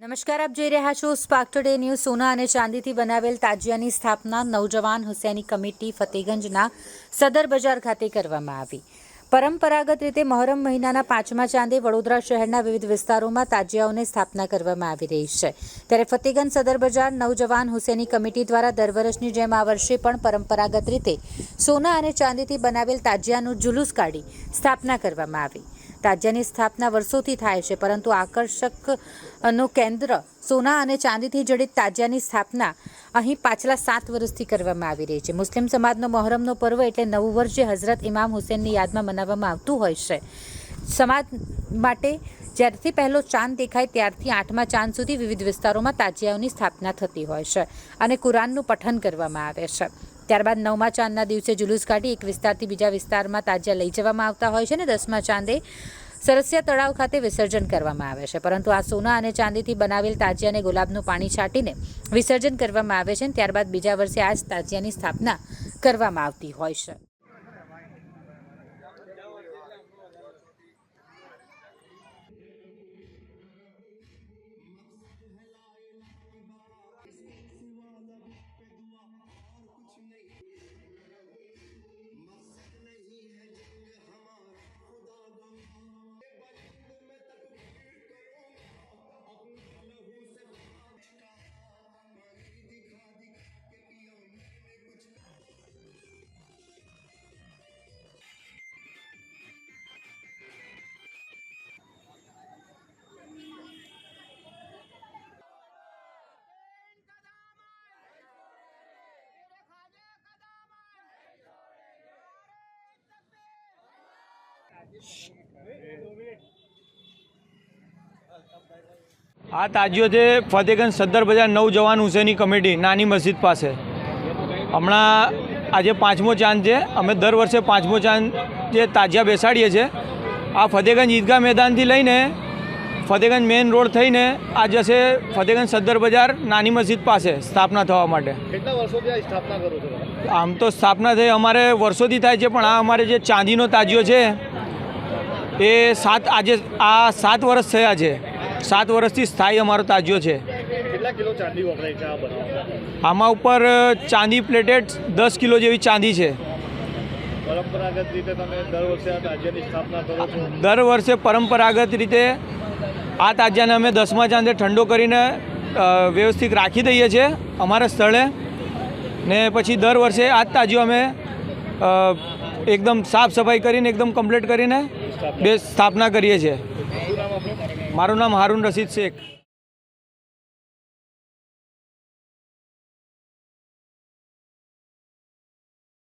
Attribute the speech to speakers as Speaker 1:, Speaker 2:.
Speaker 1: નમસ્કાર, આપ જોઈ રહ્યા છો સ્પાર્ક ટુડે ન્યૂઝ સોના અને ચાંદીથી બનાવેલ તાજિયાની સ્થાપના નવજવાન હુસૈની કમિટી ફતેગંજના સદર બજાર ખાતે કરવામાં આવી. પરંપરાગત રીતે મહોરમ મહિનાના પાંચમા ચાંદે વડોદરા શહેરના વિવિધ વિસ્તારોમાં તાજિયાઓની સ્થાપના કરવામાં આવી રહી છે. ત્યારે ફતેગંજ સદર બજાર નવજવાન હુસેની કમિટી દ્વારા દર વર્ષની જેમ આ વર્ષે પણ પરંપરાગત રીતે સોના અને ચાંદીથી બનાવેલ તાજિયાનું જુલુસ કાઢી સ્થાપના કરવામાં આવી. તાજ્યાની સ્થાપના વર્ષોથી થાય છે, પરંતુ આકર્ષકનું કેન્દ્ર સોના અને ચાંદીથી જડિત તાજિયાની સ્થાપના અહીં પાછલા સાત વર્ષથી કરવામાં આવી રહી છે. મુસ્લિમ સમાજનો મહોરમનો પર્વ એટલે નવું વર્ષ જે હઝરત ઇમામ હુસેનની યાદમાં મનાવવામાં આવતું હોય છે. સમાજ માટે જ્યારથી પહેલો ચાંદ દેખાય, ત્યારથી આઠમા ચાંદ સુધી વિવિધ વિસ્તારોમાં તાજિયાઓની સ્થાપના થતી હોય છે અને કુરાનનું પઠન કરવામાં આવે છે. ત્યારબાદ નવમા ચાંદના દિવસે જુલુસ કાઢી એક વિસ્તારથી બીજા વિસ્તારમાં તાજિયા લઈ જવામાં આવતા હોય છે ને દસમા ચાંદે સરસિયા તળાવ ખાતે વિસર્જન કરવામાં આવે છે. પરંતુ આ સોના અને ચાંદીથી બનાવેલ તાજિયાને ગુલાબનું પાણી છાંટીને વિસર્જન કરવામાં આવે છે ત્યારબાદ બીજા વર્ષે આ જ તાજિયાની સ્થાપના કરવામાં આવતી હોય છે.
Speaker 2: આ તાજિયો છે ફતેગંજ સદ્દર બજાર નવ જવાન હુસેની કમિટી નાની મસ્જિદ પાસે. હમણાં આજે પાંચમો ચાંદ છે. અમે દર વર્ષે પાંચમો ચાંદ જે તાજિયા બેસાડીએ છીએ. આ ફતેગંજ ઈદગાહ મેદાનથી લઈને ફતેગંજ મેઇન રોડ થઈને આ જશે ફતેગંજ સદ્દર બજાર નાની મસ્જિદ પાસે સ્થાપના થવા માટે.
Speaker 3: કેટલા વર્ષોથી આ સ્થાપના કરો છો?
Speaker 2: આમ તો સ્થાપના થઈ અમારે વર્ષોથી થાય છે પણ આ અમારે જે ચાંદીનો તાજિયો છે એ સાત આજે આ સાત વર્ષ થયા છે. સાત વર્ષથી સ્થાયી અમારો તાજ્યો છે. આમાં ઉપર ચાંદી પ્લેટેડ દસ કિલો જેવી ચાંદી છો.
Speaker 3: દર વર્ષે
Speaker 2: પરંપરાગત રીતે આ તાજિયાને અમે દસમા ચાંદે ઠંડો કરીને વ્યવસ્થિત રાખી દઈએ છીએ અમારા સ્થળે. ને પછી દર વર્ષે આ જ તાજિયો અમે એકદમ સાફ સફાઈ કરીને એકદમ કમ્પ્લીટ કરીને બે સ્થાપના કરીએ છીએ. મારું નામ હારૂન રશીદ શેખ.